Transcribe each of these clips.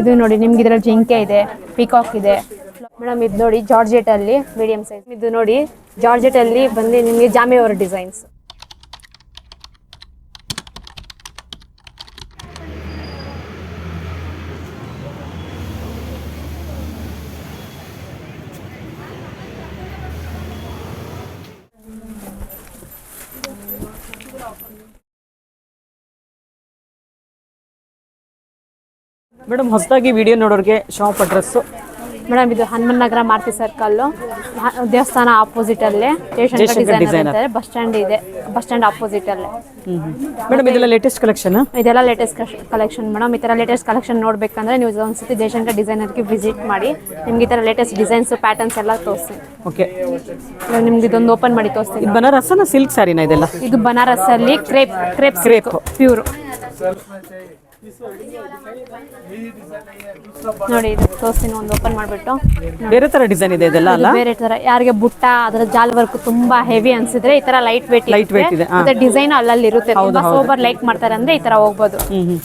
ಇದು ನೋಡಿ, ನಿಮ್ಗೆ ಇದ್ರಲ್ಲಿ ಜಿಂಕೆ ಇದೆ ಪಿಕಾಕ್ ಇದೆ. ಮೇಡಮ್ ಇದು ನೋಡಿ, ಜಾರ್ಜೆಟ್ ಅಲ್ಲಿ ಮೀಡಿಯಂ ಸೈಜ್ ಇದು ನೋಡಿ, ಜಾರ್ಜೆಟ್ ಅಲ್ಲಿ ಬಂದು ನಿಮಗೆ ಜಾಮೆ ಅವರ ಡಿಸೈನ್ಸ್ ಮೇಡಮ್ ಹೊಸದಾಗಿ ವಿಡಿಯೋ ನೋಡೋರಿಗೆ ಶಾಪ್ ಅಡ್ರೆಸ್ ಮೇಡಮ್ ಇದು ಹನುಮನ್ ನಗರ ಮಾರುತಿ ಸರ್ಕಲ್ ದೇವಸ್ಥಾನ ಆಪೋಸಿಟ್ ಅಲ್ಲೇ. Jayashankar Jayashankar designer. Designer bus stand ಇದೆ. ಬಸ್ ಸ್ಟ್ಯಾಂಡ್ ಆಪೋಸಿಟ್ ಅಲ್ಲೇ. ಮೇಡಮ್ ಇದೆಲ್ಲ ಲೇಟೆಸ್ಟ್ ಕಲೆಕ್ಷನ್ ಇದೆಲ್ಲ ಲೇಟೆಸ್ಟ್ ಕಲೆಕ್ಷನ್ ಮೇಡಮ್. ಈ ಥರ ಲೇಟೆಸ್ಟ್ ಕಲೆಕ್ಷನ್ ನೋಡ್ಬೇಕಂದ್ರೆ ನೀವು ಒಂದ್ಸತಿ ಜಯಶಂಕರ್ ಡಿಸೈನರ್ಗೆ ವಿಸಿಟ್ ಮಾಡಿ. ನಿಮ್ಗೆ ಈ ಥರ ಲೇಟೆಸ್ಟ್ ಡಿಸೈನ್ಸ್ ಪ್ಯಾಟರ್ನ್ಸ್ ಎಲ್ಲ ತೋರಿಸಿ. ಓಕೆ ಇವಾಗ ನಿಮ್ಗೆ ಇದೊಂದು ಓಪನ್ ಮಾಡಿ ತೋರಿಸ್ತೀನಿ ಇದು ಬನಾರಸನ ಸಿಲ್ಕ್ ಸ್ಯಾರಿನ ಇದೆಲ್ಲ? ಇದು ಬನಾರಸ್ ಅಲ್ಲಿ ಕ್ರೇಪ್ ಕ್ರೇಪ್ Crepe. ಪ್ಯೂರ್ ನೋಡಿ ಇದು ತೋರಿಸ್ತೀನಿ ಒಂದು ಓಪನ್ ಮಾಡಿಬಿಟ್ಟು. ಬೇರೆ ತರ ಡಿಸೈನ್ ಇದೆ ಇದೆಲ್ಲ ಅಲ್ಲ? ಬೇರೆ ತರ. ಯಾರಿಗೆ ಬುಟ್ಟ ಅದರ ಜಾಲ್ ವರ್ಕ್ ತುಂಬಾ ಹೆವಿ ಅನ್ಸಿದ್ರೆ ಈ ತರ ಲೈಟ್ ವೇಟ್ ಲೈಟ್ ವೇಟ್ ಇದೆ. ಮತ್ತೆ ಡಿಸೈನ್ ಅಲ್ಲಲ್ಲಿ ಇರುತ್ತೆ. ತುಂಬಾ ಸೋಬರ್ ಲೈಕ್ ಮಾಡ್ತಾರೆ ಅಂದ್ರೆ ಈ ತರ ಹೋಗ್ಬೋದು.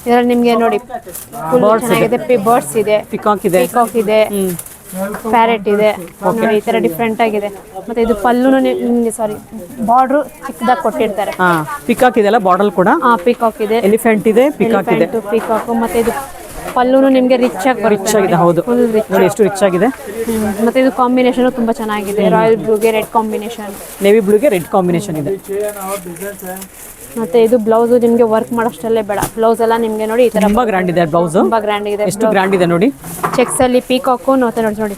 ಇದ್ರಲ್ಲಿ ನಿಮ್ಗೆ ನೋಡಿ ಬರ್ಡ್ಸ್ ಚೆನ್ನಾಗಿದೆ. ಬರ್ಡ್ಸ್ ಇದೆ. ಪಿಕಾಕ್ ಇದೆ. ಪಿಕಾಕ್ ಇದೆ. ಪ್ಯಾರೆಟ್ ಇದೆ. ನೋಡಿ ಈ ತರ ಡಿಫ್ರೆಂಟ್ ಆಗಿದೆ. ಮತ್ತೆ ಇದು ಪಲ್ಲುನು ನಿಮ್ಗೆ ಸಾರಿ ಬಾರ್ಡರ್ ಚಿಕ್ಕದಾಗಿ ಕೊಟ್ಟಿರ್ತಾರೆ. ಪಿಕಾಕ್ ಇದೆಲ್ಲ ಬಾರ್ಡರ್ ಕೂಡ? ಪಿಕಾಕ್ ಪೀಕಾಕ್ ಇದೆ. ಎಲಿಫೆಂಟ್ ಇದೆ ಪಿಕಾಕ್ ಇದೆ. ಪಿಕಾಕ್ ಮತ್ತೆ ಇದು ಪಲ್ಲುನು ನಿಮಗೆ ರಿಚ್ ಆಗಿ ರಿಚ್ ಆಗಿದೆ ಹೌದು. ನೋಡಿ ಎಷ್ಟು ರಿಚ್ ಆಗಿದೆ. ಮತ್ತೆ ಇದು ಕಾಂಬಿನೇಷನ್ ತುಂಬಾ ಚೆನ್ನಾಗಿದೆ. ರಾಯಲ್ ಬ್ಲೂಗೆ ರೆಡ್ ಕಾಂಬಿನೇಷನ್ ನೇವಿ ಬ್ಲೂಗೆ ರೆಡ್ ಕಾಂಬಿನೇಷನ್ ಇದೆ. ಮತ್ತೆ ಇದು ಬ್ಲೌಸ್ ನಿಮ್ಗೆ ವರ್ಕ್ ಮಾಡೋಷ್ಟಲ್ಲೇ ಬೇಡ. ಬ್ಲೌಸ್ ಎಲ್ಲ ನಿಮ್ಗೆ ನೋಡಿ ಈ ತರ ತುಂಬಾ ಗ್ರ್ಯಾಂಡ್ ಇದೆ ಬ್ಲೌಸ್ ತುಂಬಾ ಗ್ರ್ಯಾಂಡ್ ಇದೆ ಎಷ್ಟು ಗ್ರ್ಯಾಂಡ್ ಇದೆ ನೋಡಿ? ಚೆಕ್ಸ್ ಅಲ್ಲಿ ಪೀಕಾಕು ಮತ್ತೆ ನೋಡಿ ನೋಡಿ.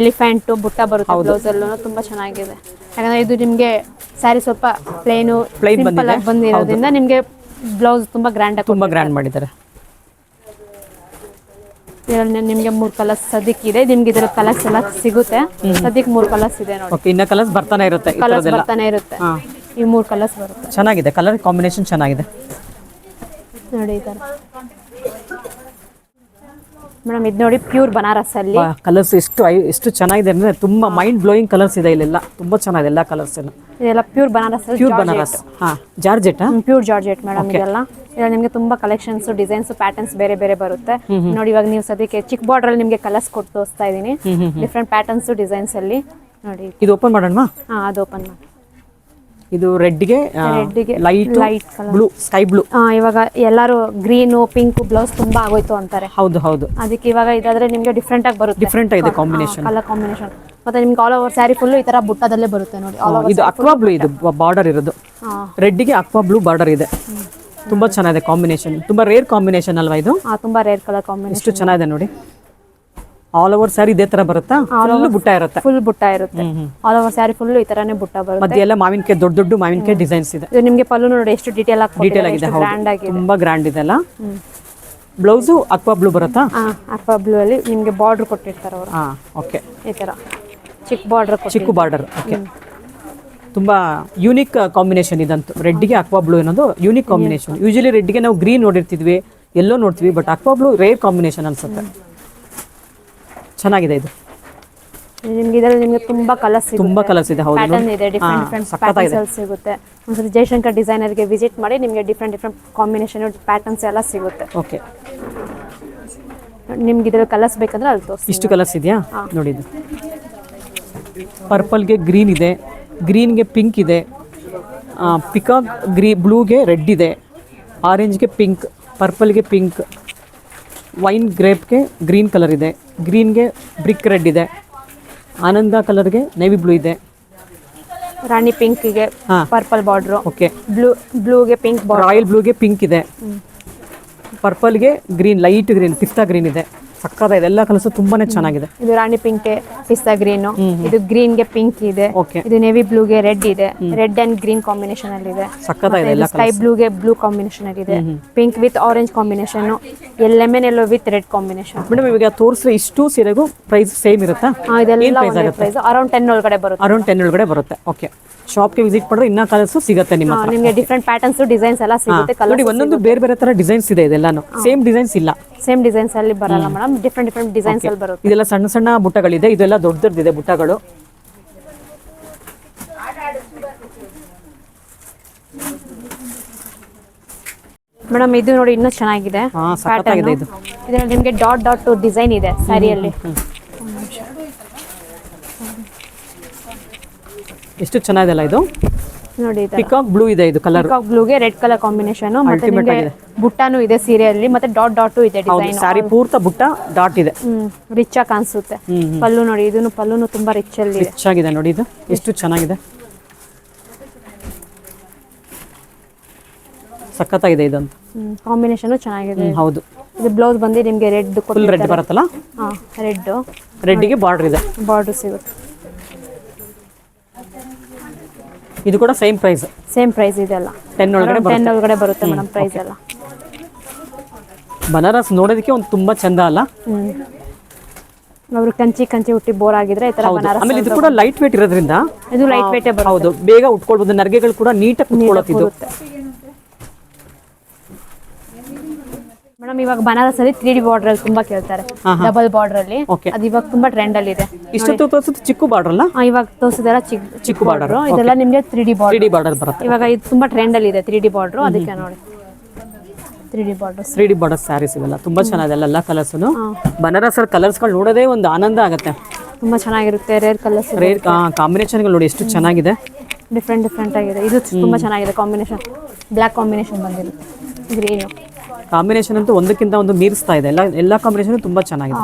ಎಲಿಫೆಂಟ್ ಬುಟ್ಟ ಬರುತ್ತೆ ಬ್ಲೌಸ್ ಎಲ್ಲ ತುಂಬಾ ಚೆನ್ನಾಗಿದೆ. ಯಾಕಂದ್ರೆ ಇದು ನಿಮ್ಗೆ ಸ್ಯಾರಿ ಸ್ವಲ್ಪ ಪ್ಲೇನು ಪ್ಲೇನ್ ಸಿಂಪಲ್ ಆಗಿ ಬಂದಿರೋದ್ರಿಂದ ನಿಮ್ಗೆ ಬ್ಲೌಸ್ ತುಂಬಾ ಗ್ರ್ಯಾಂಡ್ ಆಗಿ ತುಂಬಾ ಗ್ರ್ಯಾಂಡ್ ಮಾಡಿದ್ದಾರೆ. ಇದ್ರಲ್ಲಿ ನಿಮ್ಗೆ ಮೂರ್ ಕಲರ್ಸ್ ಸದ್ಯಕ್ಕೆ ಇದೆ. ನಿಮ್ಗೆ ಇದ್ರ ಕಲರ್ಸ್ ಎಲ್ಲ ಸಿಗುತ್ತೆ. ಸದ್ಯಕ್ಕೆ ಮೂರ್ ಕಲರ್ಸ್ ಇದೆ ನೋಡಿ. ಇನ್ನ ಕಲರ್ಸ್ ಬರ್ತಾನೆ ಇರುತ್ತೆ ಕಲರ್ಸ್ ಬರ್ತಾನೆ ಇರುತ್ತೆ. ಈ ಮೂರು ಕಲರ್ಸ್ ಬರುತ್ತೆ. ಚೆನ್ನಾಗಿದೆ ಕಲರ್ ಕಾಂಬಿನೇಷನ್ ಚೆನ್ನಾಗಿದೆ. ನೋಡಿ ಈ ತರ. ಮೇಡಮ್ ಇದು ನೋಡಿ ಪ್ಯೂರ್ ಬನಾರಸ್ ಅಲ್ಲಿ. ಕಲರ್ಸ್ ಎಷ್ಟು ಐ- ಎಷ್ಟು ಚೆನ್ನಾಗಿದೆ ಅಂದ್ರೆ ತುಂಬಾ ಮೈಂಡ್ ಬ್ಲೋಯಿಂಗ್ ಕಲರ್ಸ್ ಇದೆ ಇಲ್ಲೆಲ್ಲ. ತುಂಬಾ ಚೆನ್ನಾಗಿದೆ ಎಲ್ಲ ಕಲರ್ಸ್ ಇದೆಲ್ಲ ಪ್ಯೂರ್ ಬನಾರಸ್ ಪ್ಯೂರ್ ಬನಾರಸ್ ಹಾ ಜಾರ್ಜೆಟ್ ಪ್ಯೂರ್ ಜಾರ್ಜೆಟ್ ಮೇಡಮ್ ಇದೆಲ್ಲ. ಇದ್ರಲ್ಲಿ ನಿಮಗೆ ತುಂಬಾ ಕಲೆಕ್ಷನ್ಸ್ ಡಿಸೈನ್ಸ್ ಪ್ಯಾಟರ್ನ್ಸ್ ಬೇರೆ ಬೇರೆ ಬರುತ್ತೆ. ನೋಡಿ ಇವಾಗ ನೀವು ಸದ್ಯಕ್ಕೆ ಚಿಕ್ಕ ಬಾರ್ಡರ್ ಅಲ್ಲಿ ನಿಮಗೆ ಕಲರ್ಸ್ ಕೊಟ್ಟು ತೋರಿಸ್ತಾ ಇದೀನಿ ಡಿಫ್ರೆಂಟ್ ಪ್ಯಾಟರ್ನ್ಸ್ ಡಿಸೈನ್ಸ್ ಅಲ್ಲಿ. ನೋಡಿ. ಇದು ಓಪನ್ ಮಾಡೋಣ ಹಾ ಅದು ಓಪನ್ ಮಾಡಿ. ಇದು ರೆಡ್ಗೆ light light blue sky blue. ಇವಾಗ ಎಲ್ಲರೂ ಗ್ರೀನು ಪಿಂಕ್ ಬ್ಲೌಸ್ ತುಂಬಾ ಆಗೋಯ್ತು ಅಂತಾರೆ. ಹೌದು ಹೌದು. ಅದಕ್ಕೆ ಇವಾಗ ಇದಾದ್ರೆ ನಿಮ್ಗೆ ಡಿಫ್ರೆಂಟ್ ಆಗಿ ಬರುತ್ತೆ. ಡಿಫ್ರೆಂಟ್ ಆಗಿದೆ ಕಾಂಬಿನೇಷನ್ ಕಲರ್ ಕಾಂಬಿನೇಷನ್ ಮತ್ತೆ ನಿಮ್ಗೆ ಆಲ್ ಓವರ್ ಸ್ಯಾರಿ ಫುಲ್ ಈ ತರ ಬುಟ್ಟದಲ್ಲೇ ಬರುತ್ತೆ ನೋಡಿ. ಇದು ಅಕ್ವಾ ಬ್ಲೂ ಇದು ಬಾರ್ಡರ್ ಇರೋದು. ರೆಡ್ಗೆ ಅಕ್ವಾ ಬ್ಲೂ ಬಾರ್ಡರ್ ಇದೆ. ತುಂಬಾ ಚೆನ್ನಾಗಿದೆ ಕಾಂಬಿನೇಷನ್ ತುಂಬಾ ರೇರ್ ಕಾಂಬಿನೇಷನ್ ಅಲ್ವಾ ಇದು? ಆ, ತುಂಬಾ ರೇರ್ ಕಲರ್ ಕಾಂಬಿನೇಷನ್ ಎಷ್ಟು ಚೆನ್ನಾಗಿದೆ ನೋಡಿ. ಆಲ್ ಓವರ್ ಸ್ಯಾರಿ ಇದೇ ತರ ಬರುತ್ತಾ? ಫುಲ್ ಬುಟ್ಟ ಇರುತ್ತೆ. ಫುಲ್ ಬುಟ್ಟ ಇರುತ್ತೆ. ಆಲ್ ಓವರ್ ಸ್ಯಾರಿ ಫುಲ್ ಈ ತರಾನೇ ಬುಟ್ಟ ಬರುತ್ತೆ. ಮತ್ತೆ ಎಲ್ಲ ಮಾವಿನಕಾಯಿ ದೊಡ್ಡ ದೊಡ್ಡ ಮಾವಿನಕಾಯಿ ಡಿಸೈನ್ಸ್ ಇದೆ. ನಿಮಗೆ ನಿಮ್ಗೆ ಪಲ್ಲು ನೋಡಿ ಎಷ್ಟು ಡೀಟೇಲ್ ಆಗಿ ಡೀಟೇಲ್ ಆಗಿದೆ ಗ್ರ್ಯಾಂಡ್ ಆಗಿದೆ. ತುಂಬಾ ಗ್ರ್ಯಾಂಡ್ ಇದೆ ಅಲ್ಲ? ಬ್ಲೌಸು ಅಕ್ವಾ ಬ್ಲೂ ಬರುತ್ತಾ? ಅಕ್ವಾ ಬ್ಲೂ ಅಲ್ಲಿ ನಿಮಗೆ ಬಾರ್ಡರ್ ಕೊಟ್ಟಿರ್ತಾರೆ ಅವರು. ಹಾ ಓಕೆ ಈ ತರ. ಚಿಕ್ಕ ಬಾರ್ಡರ್ ಚಿಕ್ಕ ಬಾರ್ಡರ್ ಓಕೆ ತುಂಬಾ ಯೂನಿಕ್ ಕಾಂಬಿನೇಷನ್ ಇದಂತೂ. ರೆಡ್ಗೆ ಅಕ್ವಾ ಬ್ಲೂ ಅನ್ನೋದು ಯೂನಿಕ್ ಕಾಂಬಿನೇಷನ್ ಯೂಶಲಿ ರೆಡ್ಗೆ ನಾವು ಗ್ರೀನ್ ನೋಡಿರ್ತಿದ್ವಿ ಎಲ್ಲೋ ನೋಡ್ತೀವಿ but aqua blue rare combination ಅನ್ಸುತ್ತೆ. ಚೆನ್ನಾಗಿದೆ ಇದು. ನಿಮ್ಗೆ ಇದರಲ್ಲಿ ನಿಮ್ಗೆ ತುಂಬಾ ಕಲರ್ಸ್ ತುಂಬಾ ಕಲರ್ಸ್ ಇದೆ ಹೌದು. ಪ್ಯಾಟರ್ನ್ ಇದೆ ಡಿಫ್ರೆಂಟ್ ಡಿಫ್ರೆಂಟ್. ಪ್ಯಾಟರ್ನ್ಸ್ ಸಿಗುತ್ತೆ. ಒಂದ್ಸರಿ ಜಯಶಂಕರ್ ಡಿಸೈನರ್ಗೆ ವಿಸಿಟ್ ಮಾಡಿ ನಿಮಗೆ ಡಿಫ್ರೆಂಟ್ ಡಿಫ್ರೆಂಟ್ ಕಾಂಬಿನೇಷನ್ ಪ್ಯಾಟರ್ನ್ಸ್ ಎಲ್ಲ ಸಿಗುತ್ತೆ. ಓಕೆ. ನಿಮ್ಗೆ ಇದರಲ್ಲಿ ಕಲರ್ಸ್ ಬೇಕಂದ್ರೆ ಅಲ್ಲಿ ತೋರಿಸಿ ಇಷ್ಟು ಕಲರ್ಸ್ ಇದೆಯಾ? ನೋಡಿ ಇದು. ಪರ್ಪಲ್ಗೆ ಗ್ರೀನ್ ಇದೆ ಗ್ರೀನ್ಗೆ ಪಿಂಕ್ ಇದೆ ಪಿಕಾಕ್ ಗ್ರೀ ಬ್ಲೂಗೆ ರೆಡ್ ಇದೆ ಆರೆಂಜ್ಗೆ ಪಿಂಕ್ ಪರ್ಪಲ್ಗೆ ಪಿಂಕ್ ವೈನ್ ಗ್ರೇಪ್ಗೆ ಗ್ರೀನ್ ಕಲರ್ ಇದೆ. ಗ್ರೀನ್ಗೆ ಬ್ರಿಕ್ ರೆಡ್ ಇದೆ. ಆನಂದ ಕಲರ್ಗೆ ನೇವಿ ಬ್ಲೂ ಇದೆ. ರಾಣಿ ಪಿಂಕ್ಗೆ ಹಾ. Purple border. ಓಕೆ. ಬ್ಲೂ ಬ್ಲೂಗೆ ಪಿಂಕ್ ಬಾರ್ಡರ್ ರಾಯಲ್ ಬ್ಲೂಗೆ ಪಿಂಕ್ ಇದೆ. ಪರ್ಪಲ್ಗೆ ಗ್ರೀನ್ ಲೈಟ್ ಗ್ರೀನ್ ಪಿಸ್ತಾ ಗ್ರೀನ್ ಇದೆ. ಸಕ್ಕದ ಇದೆ ಎಲ್ಲ ಕಲರ್ಸು ತುಂಬಾನೇ ಚೆನ್ನಾಗಿದೆ. ಇದು ರಾಣಿ ಪಿಂಕ್ ಪಿಸ್ತಾ ಗ್ರೀನ್. ಇದು ಗ್ರೀನ್ಗೆ ಪಿಂಕ್ ಇದೆ. ಇದು ನೇವಿ ಬ್ಲೂಗೆ ರೆಡ್ ಇದೆ. ರೆಡ್ ಅಂಡ್ ಗ್ರೀನ್ ಕಾಂಬಿನೇಷನ್ ಅಲ್ಲಿ ಇದೆ. ಎಲ್ಲ ಸ್ಕೈ ಬ್ಲೂಗೆ ಬ್ಲೂ ಕಾಂಬಿನೇಷನ್ ಅಲ್ಲಿ ಇದೆ. Pink with orange combination. Lemon yellow with red combination. Madam ಇವಾಗ ತೋರಿಸ್ರೆ ಇಷ್ಟು ಸೀರೆಗೂ ಪ್ರೈಸ್ ಸೇಮ್ ಇರುತ್ತಾ? ಇದೆಲ್ಲ price ಒಂದೇ? ಪ್ರೈಸ್ ಅರೌಂಡ್ ಟೆನ್ ಒಳಗಡೆ ಬರುತ್ತೆ. ಅರೌಂಡ್ ಟೆನ್ ಒಳಗಡೆ ಬರುತ್ತೆ. ಓಕೆ ಶಾಪ್ಗೆ ವಿಸಿಟ್ ಮಾಡಿದ್ರೆ ಇನ್ನೂ ಕಲರ್ಸ್ ಸಿಗುತ್ತೆ ನಿಮ್ಮ ನಿಮಗೆ ಹತ್ರ. ನಿಮ್ಗೆ ಡಿಫ್ರೆಂಟ್ ಪ್ಯಾಟರ್ನ್ಸ್ ಡಿಸೈನ್ಸ್ ಎಲ್ಲ ಸಿಗುತ್ತೆ ನೋಡಿ ಕಲರ್ ಒಂದೊಂದು ಬೇರೆ ಬೇರೆ ತರ ಡಿಸೈನ್ಸ್ ಇದೆ ಇದೆಲ್ಲಾನು. ಸೇಮ್ ಡಿಸೈನ್ಸ್ ಇಲ್ಲ. ಸೇಮ್ ಡಿಸೈನ್ಸ್ ಅಲ್ಲಿ ಬರಲ್ಲ ಮೇಡಮ್. ಡಿಫ್ರೆಂಟ್ ಡಿಫ್ರೆಂಟ್ ಡಿಸೈನ್ಸ್ ಅಲ್ಲಿ ಬರುತ್ತೆ. ಇದೆಲ್ಲ ಸಣ್ಣ ಸಣ್ಣ ಬುಟ್ಟಗಳಿದೆ. ಇದೆಲ್ಲ ದೊಡ್ಡ ದೊಡ್ಡದಿದೆ ಬುಟ್ಟಗಳು. ಮೇಡಮ್ ಇದು ನೋಡಿ ಇನ್ನೂ ಚೆನ್ನಾಗಿದೆ. ನಿಮ್ಗೆ ಇದು. ಇದರಲ್ಲಿ ನಿಮಗೆ ಡಾಟ್ ಡಾಟ್ ಡಿಸೈನ್ ಇದೆ ಸ್ಯಾರಿಯಲ್ಲಿ. ಎಷ್ಟು ಚೆನ್ನಾಗಿದೆಲ್ಲ ಇದು? ನೋಡಿ ಪಿಕಾಕ್ ಬ್ಲೂ ಇದೆ ಇದು ಕಲರ್ ಪಿಕಾಕ್ ಬ್ಲೂಗೆ ರೆಡ್ ಕಲರ್ ಕಾಂಬಿನೇಷನ್ ಮತ್ತೆ ನಿಮಗೆ ಬುಟ್ಟಾನು ಇದೆ ಸೀರೆಯಲ್ಲಿ ಮತ್ತೆ ಡಾಟ್ ಡಾಟ್ ಇದೆ ಡಿಸೈನ್ ಸಾರಿ ಪೂರ್ತ ಬುಟ್ಟ ಡಾಟ್ ಇದೆ. ರಿಚ್ ಆಗಿ ಕಾಣಿಸುತ್ತೆ. ಪಲ್ಲು ನೋಡಿ ಇದನ್ನು ಪಲ್ಲುನು ತುಂಬಾ ರಿಚ್ ಅಲ್ಲಿ ಇದೆ. ರಿಚ್ ಆಗಿದೆ ನೋಡಿ ಇದು. ಎಷ್ಟು ಚೆನ್ನಾಗಿದೆ. ಸಖತ್ತಾಗಿದೆ ಇದಂತ ಕಾಂಬಿನೇಷನ್ ಚೆನ್ನಾಗಿದೆ. ಹೌದು. ಇದು ಬ್ಲೌಸ್ ಬಂದು ನಿಮಗೆ ರೆಡ್ ಫುಲ್ ರೆಡ್ ಬರುತ್ತಲ್ಲ? ಹಾ ರೆಡ್ ರೆಡ್ಡಿಗೆ ಬಾರ್ಡರ್ ಇದೆ. ಬಾರ್ಡರ್ ಸಿಗುತ್ತೆ. ಇದು ಕೂಡ ಸೇಮ್ ಪ್ರೈಸ್ ಸೇಮ್ ಪ್ರೈಸ್ ಇದೆಲ್ಲ ಟೆನ್ ಒಳಗಡೆ ಟೆನ್ ಒಳಗಡೆ ಬರುತ್ತೆ ಮೇಡಮ್ ಪ್ರೈಸ್ ಎಲ್ಲ. ಬನಾರಸ್ ನೋಡೋದಕ್ಕೆ ಒಂದು ತುಂಬಾ ಚಂದ ಅಲ್ಲ? ಅವರು ಕಂಚಿ ಕಂಚಿ ಹುಟ್ಟಿ ಬೋರ್ ಆಗಿದ್ರೆ ಈ ತರ ಬನಾರಸ್ ಆಮೇಲೆ ಇದು ಕೂಡ ಲೈಟ್ ವೇಟ್ ಇರೋದ್ರಿಂದ ಇದು ಲೈಟ್ ವೇಟ್ ಬರುತ್ತೆ. ಹೌದು. ಬೇಗ ಉಟ್ಕೊಳ್ಬೋದು. ನರ್ಗೆಗಳು ಕೂಡ ನೀಟಾಗಿ ಕುತ್ಕೊಳ್ಳೋತಿದ್ದು ಬರುತ್ತೆ ಮೇಡಮ್ ಇವಾಗ ಬನಾರಸ್ ಅಲ್ಲಿ ತ್ರೀ ಡಿ ಬಾರ್ಡರ್ ಅಲ್ಲಿ ತುಂಬಾ ಕೇಳ್ತಾರೆ. ಡಬಲ್ ಬಾರ್ಡರ್ ಅಲ್ಲಿ. Okay. ಅದು ಇವಾಗ ತುಂಬಾ ಟ್ರೆಂಡ್ ಅಲ್ಲಿ ಇದೆ. ಇಷ್ಟೊತ್ತು ತೋರಿಸೋದು ಚಿಕ್ಕ ಬಾರ್ಡರ್ ಅಲ್ಲ? ಆ, ಇವಾಗ ತೋರಿಸಿದಾರ ಚಿಕ್ಕ ಚಿಕ್ಕ ಬಾರ್ಡರ್ ಇದೆಲ್ಲ ನಿಮಗೆ three D three border D border ಬರುತ್ತೆ. ಇವಾಗ ಇದು ತುಂಬಾ ಟ್ರೆಂಡ್ ಅಲ್ಲಿ ಇದೆ ತ್ರೀ ಡಿ ಬಾರ್ಡರ್ ಅದಕ್ಕೆ ನೋಡಿ. Three D border three D border saris ಇವೆಲ್ಲ. ತುಂಬಾ ಚೆನ್ನಾಗಿದೆ ಎಲ್ಲ ಕಲರ್ಸ್ ಬನಾರಸ್ ಕಲರ್ಸ್ಗಳು ನೋಡೋದೇ ಒಂದು ಆನಂದ ಆಗುತ್ತೆ. ತುಂಬಾ ಚೆನ್ನಾಗಿರುತ್ತೆ ರೇರ್ ಕಲರ್ಸ್ ರೇರ್ ಕಾಂಬಿನೇಷನ್ಗಳು ನೋಡಿ ಎಷ್ಟು ಚೆನ್ನಾಗಿದೆ. ಡಿಫ್ರೆಂಟ್ ಡಿಫ್ರೆಂಟ್ ಆಗಿದೆ. ಇದು ತುಂಬಾ ಚೆನ್ನಾಗಿದೆ ಕಾಂಬಿನೇಷನ್ ಬ್ಲ್ಯಾಕ್ ಕಾಂಬಿನೇಷನ್ ಬಂದಿದೆ ಗ್ರೀನು ಕಾಂಬಿನೇಷನ್ ಅಂತೂ ಒಂದಕ್ಕಿಂತ ಒಂದು ಮೀರಿಸ್ತಾ ಇದೆ. ಎಲ್ಲ ಎಲ್ಲ ಕಾಂಬಿನೇಷನ್ ತುಂಬಾ ಚೆನ್ನಾಗಿದೆ.